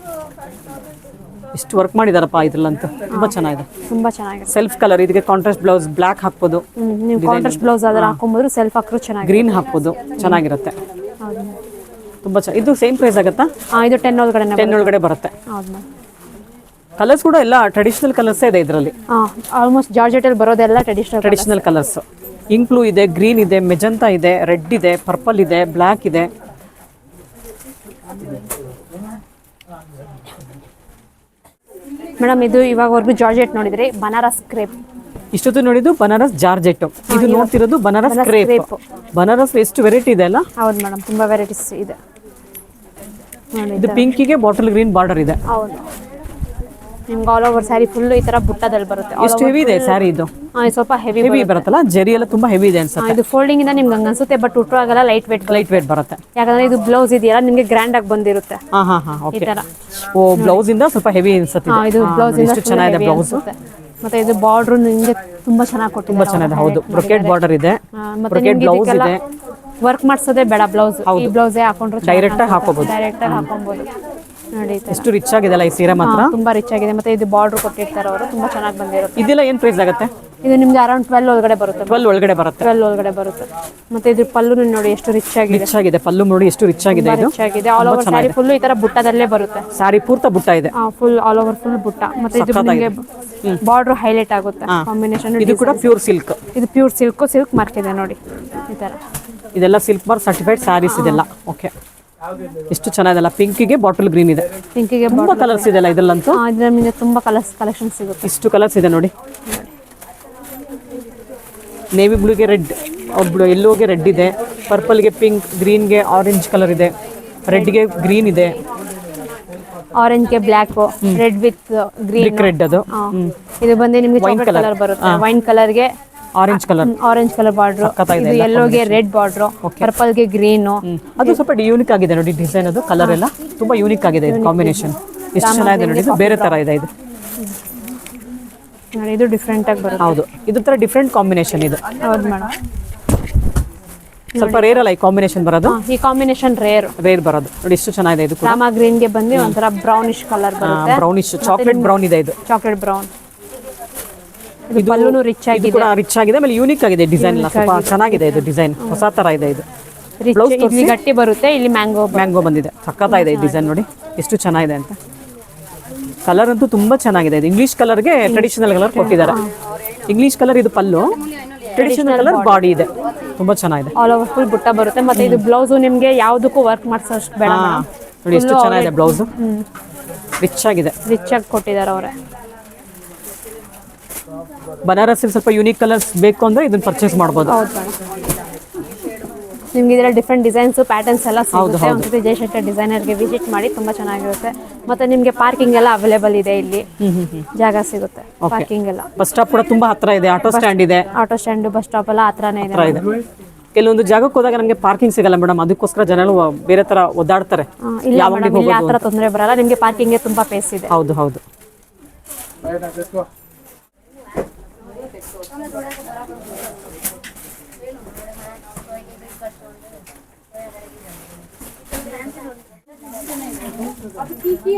ಎಷ್ಟು ವರ್ಕ್ ಮಾಡಿದಾರಪ್ಪ ಇದ್ರಲ್ಲಂತೂ. ತುಂಬಾ ಚೆನ್ನಾಗಿದೆ. ತುಂಬಾ ಚೆನ್ನಾಗಿದೆ. ಸೆಲ್ಫ್ ಕಲರ್ ಇದಕ್ಕೆ ಕಾಂಟ್ರಾಸ್ಟ್ ಬ್ಲೌಸ್ ಬ್ಲಾಕ್ ಹಾಕ್ಬೋದು. ನೀವು ಕಾಂಟ್ರಾಸ್ಟ್ ಬ್ಲೌಸ್ ಅದರ ಹಾಕೊಂಬೋದು ಸೆಲ್ಫ್ ಹಾಕ್ರು ಚೆನ್ನಾಗಿ ಗ್ರೀನ್ ಹಾಕ್ಬೋದು. ಚೆನ್ನಾಗಿರುತ್ತೆ. ತುಂಬಾ ಚೆನ್ನಾಗಿ ಇದು ಸೇಮ್ ಪ್ರೈಸ್ ಆಗುತ್ತಾ? ಆ ಇದು ಟೆನ್ ಒಳಗಡೆ ಟೆನ್ ಒಳಗಡೆ ಬರುತ್ತೆ. ಹೌದು ಮ್ಯಾಮ್ ಕಲರ್ಸ್ ಕೂಡ ಎಲ್ಲ ಟ್ರೆಡಿಷನಲ್ ಕಲರ್ಸ್ ಇದೆ ಇದರಲ್ಲಿ. ಆಲ್ಮೋಸ್ಟ್ ಆಲ್ಮೋಸ್ಟ್ ಜಾರ್ಜೆಟಲ್ಲಿ ಬರೋದೆಲ್ಲ traditional traditional colours ink blue ಇದೆ ಗ್ರೀನ್ ಇದೆ ಮೆಜಂತಾ ಇದೆ ರೆಡ್ ಇದೆ ಪರ್ಪಲ್ ಇದೆ ಬ್ಲ್ಯಾಕ್ ಇದೆ. ಮೇಡಮ್ ಇದು ಇವಾಗವರೆಗೂ ಜಾರ್ಜೆಟ್ ನೋಡಿದ್ರೆ? ಬನಾರಸ್ ಕ್ರೇಪ್. ಇಷ್ಟೊತ್ತು ನೋಡಿದ್ದು ಬನಾರಸ್ ಜಾರ್ಜೆಟ್ ಇದು ನೋಡ್ತಿರೋದು ಬನಾರಸ್ ಕ್ರೇಪ್. ಬನಾರಸ್ ಎಷ್ಟು ವೆರೈಟಿ ಇದೆ ಅಲ್ಲ? ಹೌದು ಮೇಡಮ್ ತುಂಬಾ ವೆರೈಟೀಸ್ ಇದೆ. ಇದು ಪಿಂಕಿಗೆ ಬಾಟಲ್ ಗ್ರೀನ್ ಬಾರ್ಡರ್ ಇದೆ. ಹೌದು. ನಿಮ್ಗೆ ಆಲ್ ಓವರ್ ಸ್ಯಾರಿ ಫುಲ್ ಈ ತರ ಬುಟ್ಟದಲ್ಲಿ ಬರುತ್ತೆ. ಎಷ್ಟು ಹೆವಿ ಇದೆ ಸ್ಯಾರಿ ಇದು? ಸ್ವಲ್ಪ ಹೆವಿ ಹೆವಿ ಬರುತ್ತಲ್ಲ? ಜರಿ ಎಲ್ಲ ತುಂಬಾ ಹೆವಿ ಇದೆ ಅನ್ಸುತ್ತೆ. ಇದು ಫೋಲ್ಡಿಂಗ್ ಇಂದ ನಿಮ್ಗೆ ಅನ್ಸುತ್ತೆ ಬಟ್ ಉಟ್ಟುವಾಗೆಲ್ಲ ಲೈಟ್ ವೇಟ್ ಲೈಟ್ ವೇಟ್ ಬರುತ್ತೆ. ಯಾಕಂದ್ರೆ ಇದು ಬ್ಲೌಸ್ ಇದೆಯಲ್ಲ ನಿಮ್ಗೆ ಗ್ರ್ಯಾಂಡ್ ಆಗಿ ಬಂದಿರುತ್ತೆ. ಹಾ ಹಾ ಹಾ ಓಕೆ ಓ ಬ್ಲೌಸ್ ಇಂದ ಸ್ವಲ್ಪ ಹೆವಿ ಅನ್ಸುತ್ತೆ ಇದು. ಬ್ಲೌಸ್ ಇಂದ ಚೆನ್ನಾಗಿದೆ ಬ್ಲೌಸ್ ಮತ್ತೆ ಇದು ಬಾರ್ಡರ್ ನಿಮ್ಗೆ ತುಂಬಾ ಚೆನ್ನಾಗಿ ಕೊಟ್ಟಿದ್ದಾರೆ ತುಂಬಾ ಚೆನ್ನಾಗಿದೆ ಹೌದು. ಬ್ರೊಕೆಟ್ ಬಾರ್ಡರ್ ಇದೆ. ಬ್ರೊಕೆಟ್ ಬ್ಲೌಸ್ ಇದೆ. ವರ್ಕ್ ಮಾಡ್ಸೋದೇ ಬೇಡ ಬ್ಲೌಸ್ ಈ ಬ್ಲೌಸೇ ಹಾಕೊಂಡ್ರು ಡೈರೆಕ್ಟ್ ಆಗಿ ಹಾಕೋಬಹುದು. ಡೈರೆಕ್ಟ್ ಆಗಿ ಹಾಕೊಬಹುದು ನೋಡಿ ಎಷ್ಟು ರಿಚ್ ಆಗಿದೆ ಈ ಸೀರೆ ಮಾತ್ರ? ತುಂಬಾ ರಿಚ್ ಆಗಿದೆ. ಮತ್ತೆ ಇದು ಬಾರ್ಡರ್ ಕೊಟ್ಟಿರ್ತಾರೆ ಅವರು ತುಂಬಾ ಚೆನ್ನಾಗಿ ಬಂದಿರುತ್ತೆ. ಇದೆಲ್ಲ ಏನ್ ಪ್ರೈಸ್ ಆಗುತ್ತೆ? ಇದು ನಿಮ್ಗೆ ಅರೌಂಡ್ ಟ್ವೆಲ್ ಒಳಗಡೆ ಬರುತ್ತೆ. ಟ್ವೆಲ್ ಒಳಗಡೆ ಬರುತ್ತೆ. ಟ್ವೆಲ್ ಒಳಗಡೆ ಬರುತ್ತೆ. ಮತ್ತೆ ಇದ್ರ ಪಲ್ಲು ನೋಡಿ ಎಷ್ಟು ರಿಚ್ ಆಗಿದೆ. ರಿಚ್ ಆಗಿದೆ. ಪಲ್ಲು ನೋಡಿ ಎಷ್ಟು ರಿಚ್ ಆಗಿದೆ ಇದು. ರಿಚ್ ಆಗಿದೆ. ಆಲ್ ಓವರ್ ಸಾರಿ ಫುಲ್ ಈ ತರ ಬುಟ್ಟದಲ್ಲೇ ಬರುತ್ತೆ. ಸಾರಿ ಪೂರ್ತ ಬುಟ್ಟ ಇದೆ. ಫುಲ್ ಆಲ್ ಓವರ್ ಫುಲ್ ಬುಟ್ಟ. ಮತ್ತೆ ಇದು ನಿಮಗೆ ಬಾರ್ಡರ್ ಹೈಲೈಟ್ ಆಗುತ್ತೆ. ಕಾಂಬಿನೇಷನ್ ಇದು ಕೂಡ ಪ್ಯೂರ್ ಸಿಲ್ಕ್ ಇದು ಪ್ಯೂರ್ ಸಿಲ್ಕ್ ಸಿಲ್ಕ್ ಮಾರ್ಕ್ ಇದೆ ನೋಡಿ. ಈ ತರ. ಇದೆಲ್ಲ ಸಿಲ್ಕ್ ಮಾರ್ಕ್ ಸರ್ಟಿಫೈಡ್ ಸ್ಯಾರೀಸ್ ಇದೆಲ್ಲ. ಓಕೆ ಎಷ್ಟು ಚೆನ್ನಾಗಿದೆಲ್ಲ ಪಿಂಕಿಗೆ ಬಾಟಲ್ ಗ್ರೀನ್ ಇದೆ. ಪಿಂಕಿಗೆ ತುಂಬಾ ಕಲರ್ಸ್ ಇದೆಲ್ಲ ಇದರಲ್ಲಂತೂ? ಇದ್ರ ನಿಮಗೆ ತುಂಬಾ ಕಲರ್ಸ್ ಕಲೆಕ್ಷನ್ ಸಿಗುತ್ತೆ. ಇಷ್ಟು ಕಲರ್ಸ್ ಇದೆ ನೋಡಿ. ನೇವಿ ಬ್ಲೂಗೆ ರೆಡ್ ಬ್ಲೂ ಎಲ್ಲೋಗೆ ರೆಡ್ ಇದೆ. ಪರ್ಪಲ್ಗೆ ಪಿಂಕ್ ಗ್ರೀನ್ಗೆ ಆರೆಂಜ್ ಕಲರ್ ಇದೆ. ರೆಡ್ಗೆ ಗ್ರೀನ್ ಇದೆ. ಆರೆಂಜ್ಗೆ black red with green red ಅದು. ಇದು ಬಂದು ನಿಮ್ಗೆ ವೈನ್ ಕಲರ್ ಬರುತ್ತೆ. Wine ಕಲರ್ಗೆ orange colour orange colour border ಸಖತ್ತಾಗಿದೆ ಇದು ಗೆ ರೆಡ್ ಬಾರ್ಡ್ರು ಪರ್ಪಲ್ಗೆ ಗ್ರೀನ್ ಅದು ಸ್ವಲ್ಪ ಯೂನಿಕ್ ಆಗಿದೆ ನೋಡಿ ಡಿಸೈನ್ ಅದು ಕಲರ್ ಎಲ್ಲ. ತುಂಬಾ ಯೂನಿಕ್ ಆಗಿದೆ ಇದು ಕಾಂಬಿನೇಷನ್ ಎಷ್ಟು ಚೆನ್ನಾಗಿದೆ ನೋಡಿ ಇದು ಬೇರೆ ತರ ಇದೆ ಇದು. ನೋಡಿ ಇದು ಡಿಫ್ರೆಂಟ್ ಆಗಿ ಬರುತ್ತೆ. ಹೌದು. ಇದು ತರ ಡಿಫ್ರೆಂಟ್ ಕಾಂಬಿನೇಷನ್ ಇದು. ಹೌದು ಮೇಡಮ್ ಸ್ವಲ್ಪ ರೇರ್ ಅಲ್ಲ ಈ ಕಾಂಬಿನೇಷನ್ ಬರೋದು? ಈ ಕಾಂಬಿನೇಷನ್ ರೇರ್ ರೇರ್ ಬರೋದು. ನೋಡಿ ಇಷ್ಟು ಚೆನ್ನಾಗಿದೆ ಇದು ಕೂಡ. ರಾಮ ಗ್ರೀನ್ಗೆ ಬಂದು ಒಂಥರ ಬ್ರೌನಿಶ್ ಕಲರ್ ಬರುತ್ತೆ. ಬ್ರೌನಿಶ್ ಚಾಕ್ಲೇಟ್ ಬ್ರೌನ್ ಇದೆ ಇದು. ಚಾಕ್ಲೇಟ್ ಬ್ರೌನ್ ಪಲ್ಲುನು ರಿಚ್ ಆಗಿದೆ. ಕೂಡ ರಿಚ್ ಆಗಿದೆ ಆಮೇಲೆ ಯೂನಿಕ್ ಆಗಿದೆ ಡಿಸೈನ್ ಸ್ವಲ್ಪ ಚೆನ್ನಾಗಿದೆ ಇದು ಡಿಸೈನ್ ಹೊಸ ತರ ಇದೆ ಇದು. ಬ್ಲೌಸ್ ಇಲ್ಲಿ ಗಟ್ಟಿ ಬರುತ್ತೆ ಇಲ್ಲಿ ಮ್ಯಾಂಗೋ ಮ್ಯಾಂಗೋ ಬಂದಿದೆ. ಸಖತ್ತಾಗಿದೆ ಈ ಡಿಸೈನ್ ನೋಡಿ. ಎಷ್ಟು ಚೆನ್ನಾಗಿದೆ ಅಂತ. ಕಲರ್ ಅಂತೂ ತುಂಬಾ ಚೆನ್ನಾಗಿದೆ ಇದು. ಇಂಗ್ಲಿಷ್ ಕಲರ್ಗೆ ಟ್ರೆಡಿಷನಲ್ ಕಲರ್ ಕೊಟ್ಟಿದ್ದಾರೆ. ಇಂಗ್ಲಿಷ್ ಕಲರ್ ಇದು ಪಲ್ಲು. ಟ್ರೆಡಿಷನಲ್ ಕಲರ್ ಬಾಡಿ ಇದೆ. ತುಂಬಾ ಚೆನ್ನಾಗಿದೆ. ಆಲ್ ಓವರ್ ಫುಲ್ ಬುಟ್ಟ ಬರುತ್ತೆ. ಮತ್ತೆ ಇದು ಬ್ಲೌಸ್ ನಿಮಗೆ ಯಾವುದಕ್ಕೂ ವರ್ಕ್ ಮಾಡಿಸೋಷ್ಟು ಬೇಡ ನೋಡಿ ಎಷ್ಟು ಚೆನ್ನಾಗಿದೆ ಬ್ಲೌಸ್ ರಿಚ್ ಆಗಿದೆ. ರಿಚ್ ಆಗಿ ಕೊಟ್ಟಿದ್ದಾರೆ ಅವರೇ. ಬನಾರಸ್ ಸ್ವಲ್ಪ ಯೂನಿಕ್ ಕಲರ್ಸ್ ಬೇಕು ಅಂದ್ರೆ ಇದನ್ನ ಪರ್ಚೇಸ್ ಮಾಡ್ಬೋದು. ಹೌದು ಮೇಡಮ್ ನಿಮ್ಗೆ ಇದರಲ್ಲಿ ಡಿಫ್ರೆಂಟ್ ಡಿಸೈನ್ಸ್ ಪ್ಯಾಟರ್ನ್ಸ್ ಎಲ್ಲ ಸಿಗುತ್ತೆ. ಒಂದ್ಸತಿ ಜಯಶಂಕರ್ ಡಿಸೈನರ್ಗೆ ವಿಸಿಟ್ ಮಾಡಿ ತುಂಬಾ ಚೆನ್ನಾಗಿರುತ್ತೆ. ಮತ್ತೆ ನಿಮ್ಗೆ ಪಾರ್ಕಿಂಗ್ ಎಲ್ಲ ಅವೈಲೇಬಲ್ ಇದೆ ಇಲ್ಲಿ. ಜಾಗ ಸಿಗುತ್ತೆ ಪಾರ್ಕಿಂಗ್ ಎಲ್ಲ. ಬಸ್ ಸ್ಟಾಪ್ ಕೂಡ ತುಂಬಾ ಹತ್ರ ಇದೆ ಆಟೋ ಸ್ಟ್ಯಾಂಡ್ ಇದೆ. ಆಟೋ ಸ್ಟ್ಯಾಂಡ್ ಬಸ್ ಸ್ಟಾಪ್ ಎಲ್ಲ ಹತ್ರನೇ ಇದೆ ಕೆಲವೊಂದು ಜಾಗಕ್ಕೆ ಹೋದಾಗ ನಮಗೆ ಪಾರ್ಕಿಂಗ್ ಸಿಗಲ್ಲ ಮೇಡಮ್ ಅದಕ್ಕೋಸ್ಕರ ಜನರು ಬೇರೆ ತರ ಒದ್ದಾಡ್ತಾರೆ. ಇಲ್ಲ ಆ ತರ ತೊಂದರೆ ಬರಲ್ಲ. ನಿಮ್ಗೆ ಪಾರ್ಕಿಂಗ್ ತುಂಬಾ ಪ್ಲೇಸ್ ಇದೆ. ಹೌದು ಹೌದು. अब